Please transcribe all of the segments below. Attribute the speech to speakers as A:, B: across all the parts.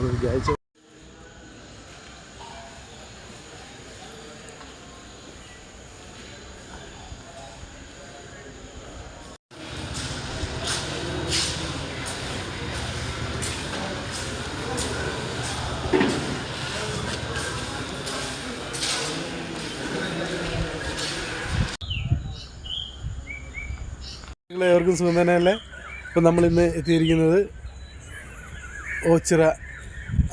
A: അത് വിചാരിച്ചു ഏവർക്കും സുഖം തന്നെയല്ലേ? ഇപ്പം നമ്മളിന്ന് എത്തിയിരിക്കുന്നത് ഓച്ചിറ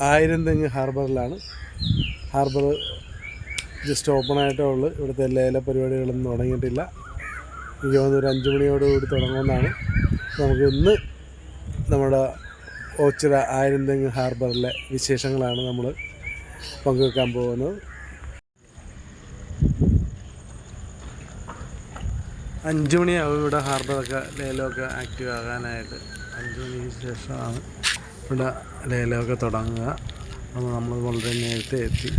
A: ആയിരം തെങ്ങ് ഹാർബറിലാണ്. ഹാർബർ ജസ്റ്റ് ഓപ്പൺ ആയിട്ടേ ഉള്ളൂ. ഇവിടുത്തെ ലേല പരിപാടികളൊന്നും തുടങ്ങിയിട്ടില്ല. എനിക്ക് തോന്നുന്നു ഒരു അഞ്ച് മണിയോടുകൂടി തുടങ്ങുമെന്നാണ്. നമുക്ക് ഇന്ന് നമ്മുടെ ഓച്ചിറ ആയിരം തെങ്ങ് ഹാർബറിലെ വിശേഷങ്ങളാണ് നമ്മൾ പങ്കുവെക്കാൻ പോകുന്നത്. അഞ്ച് മണിയാവും ഇവിടെ ഹാർബറൊക്കെ ലേലമൊക്കെ ആക്റ്റീവ് ആകാനായിട്ട് അഞ്ച് മണിക്ക് ശേഷമാണ്. ഇവിടെ ലേലമൊക്കെ തുടങ്ങുക. അപ്പോൾ നമ്മൾ വളരെ നേരത്തെ എത്തി.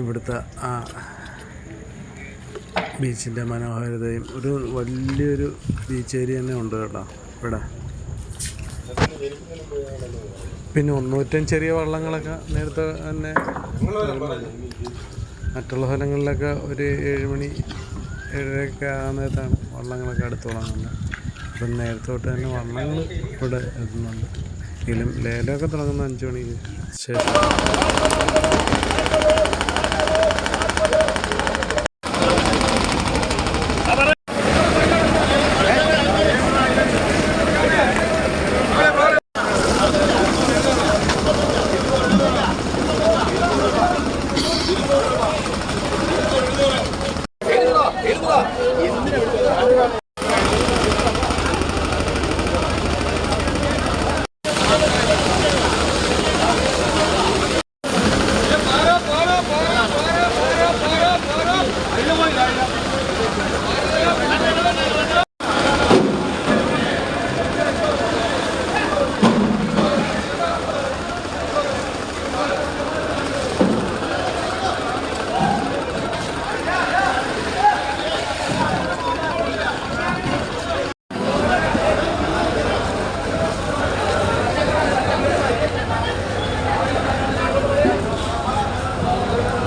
A: ഇവിടുത്തെ ആ ബീച്ചിന്റെ മനോഹാരിതയും ഒരു വലിയൊരു ബീച്ച് ഏരിയ തന്നെ ഉണ്ട് കേട്ടോ ഇവിടെ. പിന്നെ ഒന്നൂറ്റം ചെറിയ വള്ളങ്ങളൊക്കെ നേരത്തെ തന്നെ മറ്റുള്ള സ്ഥലങ്ങളിലൊക്കെ ഒരു ഏഴ് മണി ഏഴരയൊക്കെ നേരത്താണ് വള്ളങ്ങളൊക്കെ അടുത്ത് തുടങ്ങുന്നത്. അപ്പം നേരത്തെ തൊട്ട് തന്നെ വള്ളങ്ങൾ ഇവിടെ എത്തുന്നുണ്ട്. എങ്കിലും ലേലമൊക്കെ തുടങ്ങുന്ന അഞ്ച് മണിക്ക്. ശേഷം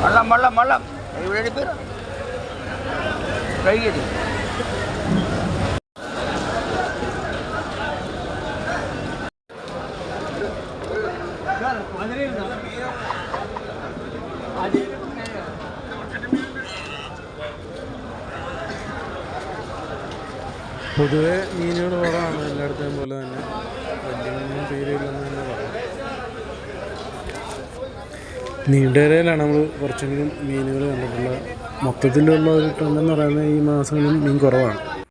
B: വള്ളം വള്ളം വള്ളം ഇവിടെ പേര് കഴുകിയത്
A: പൊതുവെ മീനുകൾ കുറവാണ് എല്ലായിടത്തെയും പോലെ തന്നെ വലിയ മീനും തീരെയില്ലെന്ന് നീണ്ടകരയിലാണ് നമ്മൾ കുറച്ചെങ്കിലും മീനുകൾ കണ്ടിട്ടുള്ളത്. മൊത്തത്തിലുള്ള ഒരു ട്രെൻഡെന്ന് പറയുന്നത് ഈ മാസങ്ങളിൽ മീൻ കുറവാണ്.